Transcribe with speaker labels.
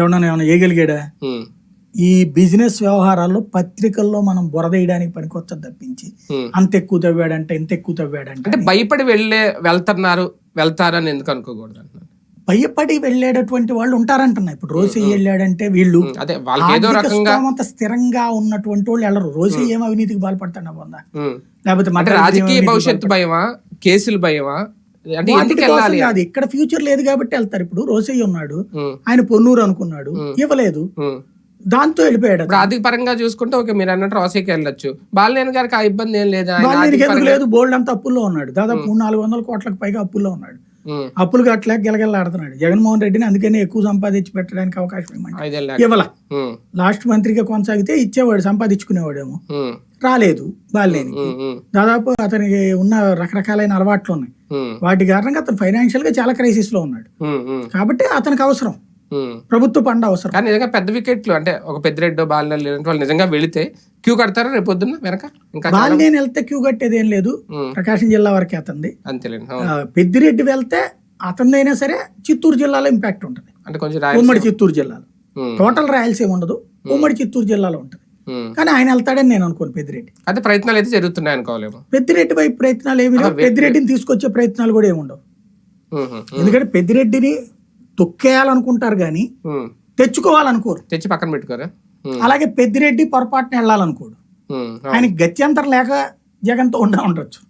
Speaker 1: ఎవడన్నా ఏమన్నా వేయగలిగాడా ఈ బిజినెస్ వ్యవహారాల్లో పత్రికల్లో మనం బురదేయడానికి పనికొచ్చని తప్పించి. అంత ఎక్కువ తవ్వాడంటే ఇంత ఎక్కువ తవ్వాడంటే
Speaker 2: అంటే భయపడి వెళ్ళే వెళ్తున్నారు వెళ్తారని ఎందుకు అనుకోకూడదు అంటున్నాను.
Speaker 1: భయపడి వెళ్ళేటటువంటి వాళ్ళు ఉంటారంటున్నా ఇప్పుడు రోసి వెళ్ళాడంటే వీళ్ళు స్తోమత స్థిరంగా ఉన్నటువంటి వాళ్ళు వెళ్ళరు. రోసి ఏం అవినీతికి పాల్పడతాడు పొందా. లేకపోతే
Speaker 2: రాజకీయ భవిష్యత్తు భయమా? కేసులు భయమా?
Speaker 1: కాదు ఇక్కడ ఫ్యూచర్ లేదు కాబట్టి వెళ్తారు. ఇప్పుడు రోసయ్య ఉన్నాడు ఆయన పొన్నూరు అనుకున్నాడు ఇవ్వలేదు. దాంతో వెళ్ళిపోయాడు
Speaker 2: ఆర్థిక పరంగా చూసుకుంటే ఓకే మీరు అన్నట్టు రోసేకి వెళ్ళొచ్చు. బాలినేని గారికి ఆ ఇబ్బంది ఏం లేదు?
Speaker 1: లేదు? బోల్డ్ అంతా అప్పుల్లో ఉన్నాడు. దాదాపు మూడు నాలుగు వందల కోట్లకు పైగా అప్పుల్లో ఉన్నాడు. అప్పులు కట్టలేక గెలగెలాడుతున్నాడు జగన్మోహన్ రెడ్డిని అందుకనే ఎక్కువ సంపాదించి పెట్టడానికి అవకాశం
Speaker 2: ఐదేళ్ళ
Speaker 1: ఇవ్వాల. లాస్ట్ మంత్రిగా కొనసాగితే ఇచ్చేవాడు సంపాదించుకునేవాడేమో. రాలేదు
Speaker 2: ఉమ్,
Speaker 1: దాదాపు అతనికి ఉన్న రకరకాలైన అలవాట్లు ఉన్నాయి. వాటి కారణంగా అతను ఫైనాన్షియల్గా చాలా క్రైసిస్లో ఉన్నాడు. కాబట్టి అతనికి అవసరం. ప్రభుత్వ పండ అవసరం.
Speaker 2: కానీ నిజంగా పెద్ద వికెట్లు అంటే ఒక పెద్దిరెడ్డో బాలినేని లేదంటే వాళ్ళు నిజంగా వెళితే క్యూ కడతారా రేపు పొద్దున్న వెనక? ఇంకా చాలా-
Speaker 1: బాలినేని వెళ్తే క్యూ కట్టేది ఏం లేదు. ప్రకాశం జిల్లా వరకే అతంది
Speaker 2: అంతేలేండి అవును.
Speaker 1: పెద్దిరెడ్డి వెళ్తే అతనిదైనా సరే చిత్తూరు జిల్లాలో ఇంపాక్ట్ ఉంటుంది.
Speaker 2: అంటే కొంచెం
Speaker 1: ఉమ్మడి చిత్తూరు జిల్లాలో. టోటల్ రాయలసీమ ఉండదు. ఉమ్మడి చిత్తూరు జిల్లాలో ఉంటుంది. కానీ ఆయన వెళ్తాడని నేను అనుకోను పెద్దిరెడ్డి.
Speaker 2: అయితే ప్రయత్నాలు అయితే జరుగుతున్నాయి అనుకోలేము
Speaker 1: పెద్దిరెడ్డి వైపు ప్రయత్నాలు ఏమి లేవు. పెద్దిరెడ్డిని తీసుకొచ్చే ప్రయత్నాలు కూడా ఏమి ఉండవు.
Speaker 2: ఉమ్, ఉమ్,
Speaker 1: ఎందుకంటే పెద్దిరెడ్డిని తొక్కేయాలనుకుంటారు కానీ. తెచ్చుకోవాలనుకోరు.
Speaker 2: తెచ్చి పక్కన పెట్టుకోరా?
Speaker 1: అలాగే పెద్దిరెడ్డి పొరపాటున వెళ్ళాలనుకోడు. ఆయనకి గత్యంతరం లేక జగన్తో ఉండా ఉండొచ్చు.